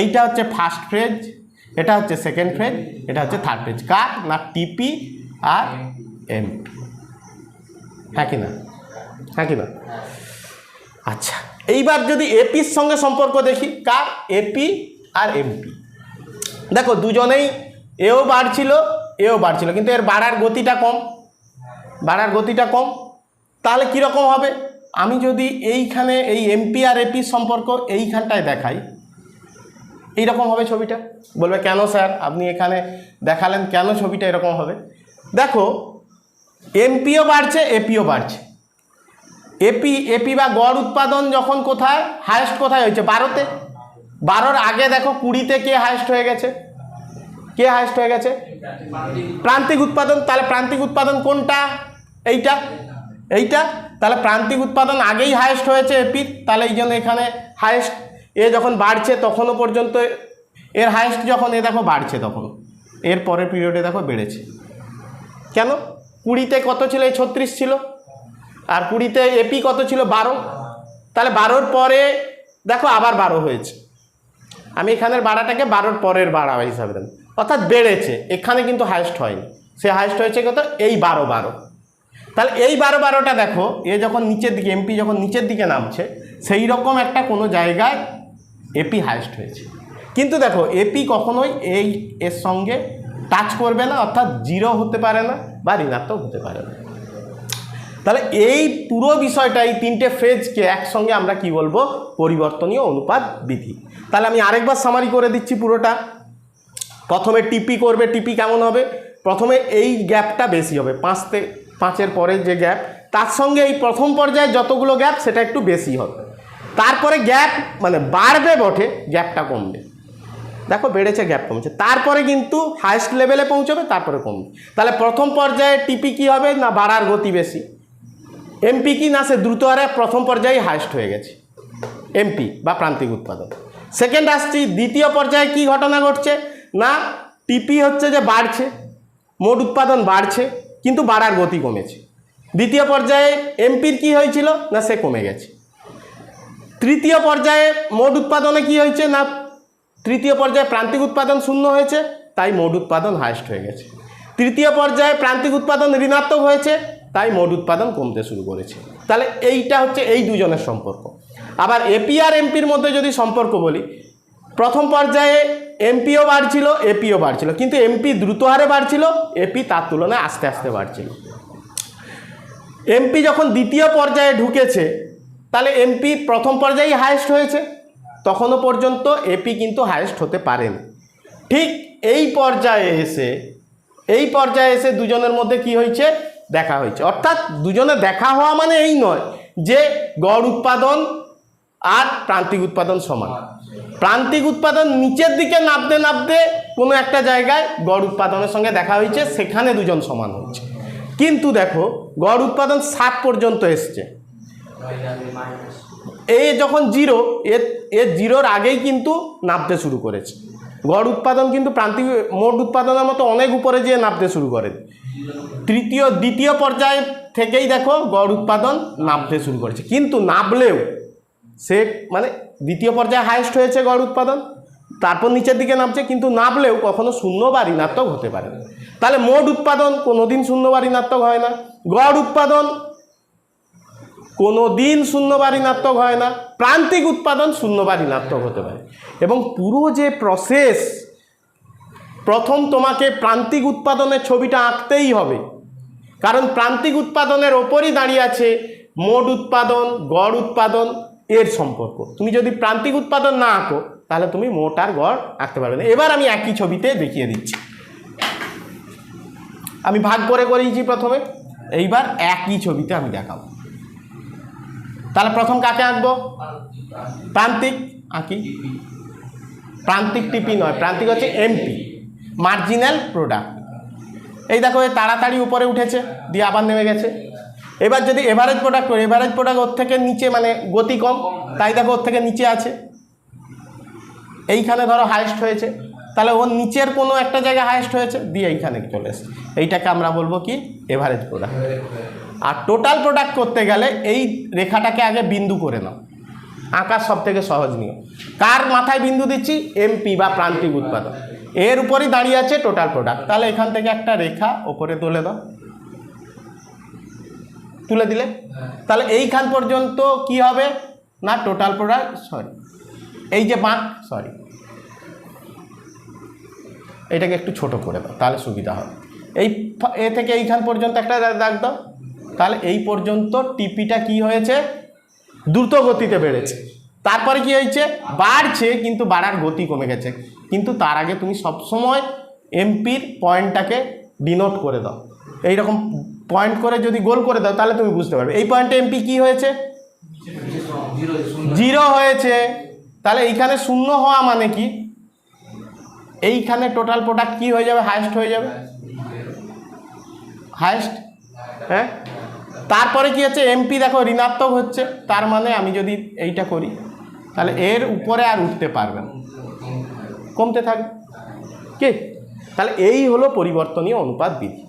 এইটা হচ্ছে first phrase এটা হচ্ছে সেকেন্ড ফ্রেজ এটা হচ্ছে থার্ড ফ্রেজ কার? না টিপি আর এম হ্যাঁ কি না? হ্যাঁ কি না? আচ্ছা এইবার যদি এপির সঙ্গে সম্পর্ক দেখি, কার? এপি আর এমপি দেখো, দুজনেই এও বাড়ছিল এও বাড়ছিল, কিন্তু এর বাড়ার গতিটা কম। বাড়ার গতিটা কম। তাহলে কীরকম হবে? আমি যদি এইখানে এই এমপি আর এপির সম্পর্ক এইখানটায় দেখাই এইরকম হবে ছবিটা। বলবে, কেন স্যার? আপনি এখানে দেখালেন কেন ছবিটা এরকম হবে? দেখো, এমপিও বাড়ছে, এপিও বাড়ছে। এপি এপি বা গড় উৎপাদন যখন কোথায় হায়েস্ট কোথায় হয়েছে? বারোতে। বারোর আগে দেখো, কুড়িতে কে হায়েস্ট হয়ে গেছে? কে হায়েস্ট হয়ে গেছে? প্রান্তিক উৎপাদন। তাহলে প্রান্তিক উৎপাদন কোনটা? এইটা। এইটা। তাহলে প্রান্তিক উৎপাদন আগেই হায়েস্ট হয়েছে এপির। তাহলে এই জন্য এখানে হায়েস্ট এ যখন বাড়ছে তখনও পর্যন্ত এর হায়েস্ট যখন, এ দেখো বাড়ছে তখন। এর পরের পিরিয়ডে দেখো বেড়েছে। কেন? কুড়িতে কত ছিল? এই ছত্রিশ ছিল। আর কুড়িতে এপি কত ছিল? বারো। তাহলে বারোর পরে দেখো আবার বারো হয়েছে। আমি এখানের বাড়াটাকে বারোর পরের বাড়া হিসাবে দেন অর্থাৎ বেড়েছে। এখানে কিন্তু হায়েস্ট হয়নি। সে হায়েস্ট হয়েছে কত? এই বারো বারো। তাহলে এই বারো বারোটা দেখো, এ যখন নিচের দিকে এমপি যখন নিচের দিকে নামছে সেই রকম একটা কোনো জায়গায় এপি হায়েস্ট হয়েছে। কিন্তু দেখো এপি কখনোই এই এর সঙ্গে টাচ করবে না, অর্থাৎ জিরো হতে পারে না বা ঋণাত্মক হতে পারে না। তাহলে এই পুরো বিষয়টা, এই তিনটে ফেজকে একসঙ্গে আমরা কি বলব? পরিবর্তনীয় অনুপাত বিধি। তাহলে আমি আরেকবার সামারি করে দিচ্ছি পুরোটা। প্রথমে টিপি করবে টিপি কেমন হবে? প্রথমে এই গ্যাপটা বেশি হবে, পাঁচতে, পাঁচের পরের যে গ্যাপ তার সঙ্গে এই প্রথম পর্যায়ে যতগুলো গ্যাপ সেটা একটু বেশি হবে। তারপরে গ্যাপ মানে বাড়বে বটে, গ্যাপটা কমবে। দেখো, বেড়েছে, গ্যাপ কমছে। তারপরে কিন্তু হাইস্ট লেভেলে পৌঁছবে, তারপরে কমবে। তাহলে প্রথম পর্যায়ে টিপি কী হবে না বাড়ার গতি বেশি? এমপি কি না সে দ্রুত হারে প্রথম পর্যায়ে হাইস্ট হয়ে গেছে। এমপি বা প্রান্তিক উৎপাদন সেকেন্ড আসছি, দ্বিতীয় পর্যায়ে কি ঘটনা ঘটছে? না টিপি হচ্ছে যে বাড়ছে, মোট উৎপাদন বাড়ছে, কিন্তু বাড়ার গতি কমেছে। দ্বিতীয় পর্যায়ে এমপির কি হয়েছিল? না, সে কমে গেছে। তৃতীয় পর্যায়ে মোট উৎপাদনে কি হয়েছে না তৃতীয় পর্যায়ে প্রান্তিক উৎপাদন শূন্য হয়েছে, তাই মোট উৎপাদন হায়েস্ট হয়ে গেছে। তৃতীয় পর্যায়ে প্রান্তিক উৎপাদন ঋণাত্মক হয়েছে, তাই মোট উৎপাদন কমতে শুরু করেছে। তাহলে এইটা হচ্ছে এই দুজনের সম্পর্ক। আবার এপি আর এমপির মধ্যে যদি সম্পর্ক বলি, প্রথম পর্যায়ে এমপিও বাড়ছিল এপিও বাড়ছিল, কিন্তু এমপি দ্রুত হারে বাড়ছিল এপি তার তুলনায় আস্তে আস্তে বাড়ছিল। এমপি যখন দ্বিতীয় পর্যায়ে ঢুকেছে তাহলে এমপি প্রথম পর্যায়েই হায়েস্ট হয়েছে। তখনও পর্যন্ত এপি কিন্তু হায়েস্ট হতে পারেনি। ঠিক এই পর্যায়ে এসে, এই পর্যায়ে এসে দুজনের মধ্যে কি হয়েছে? দেখা হয়েছে। অর্থাৎ দুজনে দেখা হওয়া মানে এই নয় যে গড় উৎপাদন আর প্রান্তিক উৎপাদন সমান। প্রান্তিক উৎপাদন নিচের দিকে নামতে নামতে কোনো একটা জায়গায় গড় উৎপাদনের সঙ্গে দেখা হয়েছে, সেখানে দুজন সমান হচ্ছে কিন্তু দেখো, গড় উৎপাদন সাত পর্যন্ত এসছে। এ যখন জিরো এর এর জিরোর আগেই কিন্তু নামতে শুরু করেছে। গড় উৎপাদন কিন্তু প্রান্তিক, মোট উৎপাদনের মতো অনেক উপরে যেয়ে নামতে শুরু করে। তৃতীয়, দ্বিতীয় পর্যায় থেকেই দেখো গড় উৎপাদন নামতে শুরু করেছে। কিন্তু নামলেও সে মানে দ্বিতীয় পর্যায়ে হায়েস্ট হয়েছে গড় উৎপাদন, তারপর নিচের দিকে নামছে কিন্তু নামলেও কখনো শূন্য বা ঋণাত্মক হতে পারে তাহলে মোট উৎপাদন কোনোদিন শূন্য বা ঋণাত্মক হয় না। গড় উৎপাদন কোনো দিন শূন্য বা ঋণাত্মক হয় না। প্রান্তিক উৎপাদন শূন্য বা ঋণাত্মক হতে পারে। এবং পুরো যে প্রসেস প্রথম তোমাকে প্রান্তিক উৎপাদনের ছবিটা আঁকতেই হবে। কারণ প্রান্তিক উৎপাদনের ওপরই দাঁড়িয়ে আছে মোট উৎপাদন, গড় উৎপাদন, এর সম্পর্ক। তুমি যদি প্রান্তিক উৎপাদন না আঁকো, তাহলে তুমি মোট আর গড় আঁকতে পারবে না। এবার আমি একই ছবিতে দেখিয়ে দিচ্ছি। আমি ভাগ করে করেছি প্রথমে। এইবার একই ছবিতে আমি দেখাবো। তাহলে প্রথম কাকে আঁকবো? প্রান্তিক? আঁকি? প্রান্তিক টিপি নয়, প্রান্তিক হচ্ছে এমপি মার্জিনাল প্রোডাক্ট এই দেখো এ তাড়াতাড়ি উপরে উঠেছে, দিয়ে আবার নেমে গেছে। এবার যদি এভারেজ প্রোডাক্ট করি এভারেজ প্রোডাক্ট ওর থেকে নিচে মানে গতি কম, তাই দেখো ওর থেকে নিচে আছে। এইখানে ধরো হায়েস্ট হয়েছে, তাহলে ওর নিচের কোনো একটা জায়গায় হায়েস্ট হয়েছে, দিয়ে এইখানে চলে এসছে। এইটাকে আমরা বলব কি? এভারেজ প্রোডাক্ট আর টোটাল প্রোডাক্ট করতে গেলে এই রেখাটাকে আগে বিন্দু করে নাও। আঁকার সব থেকে সহজ নিয়ম। কার মাথায় বিন্দু দিচ্ছি? এমপি বা প্রান্তিক উৎপাদন এর উপরই দাঁড়িয়ে আছে টোটাল প্রোডাক্ট তাহলে এখান থেকে একটা রেখা ওপরে তুলে দাও। তুলে দিলে? তাহলে এইখান পর্যন্ত কি হবে? না টোটাল প্রোডাক্ট সরি এই যে বাঁক সরি এটাকে একটু ছোট করে দাও, তাহলে সুবিধা হবে। এই এ থেকে এইখান পর্যন্ত একটা দাগ দাও। তাহলে এই পর্যন্ত টিপিটা কি হয়েছে? দ্রুত গতিতে বেড়েছে। তারপরে কি হয়েছে? বাড়ছে, কিন্তু বাড়ার গতি কমে গেছে। কিন্তু তার আগে তুমি সবসময় এমপির পয়েন্টটাকে ডিনোট করে দাও। এইরকম পয়েন্ট করে যদি গোল করে দাও, তাহলে তুমি বুঝতে পারবে। এই পয়েন্টে এমপি কি হয়েছে? জিরো হয়েছে। তাহলে এইখানে শূন্য হওয়া মানে কি? এইখানে টোটাল প্রোডাক্ট কি হয়ে যাবে? হায়েস্ট হয়ে যাবে? হায়েস্ট হ্যাঁ? তারপরে কি হচ্ছে? এমপি দেখো ঋণাত্মক হচ্ছে, তার মানে আমি যদি এইটা করি, তাহলে এর উপরে আর উঠতে পারবে না। কমতে থাকবে। কি? তাহলে এই হলো পরিবর্তনীয় অনুপাত বিধি।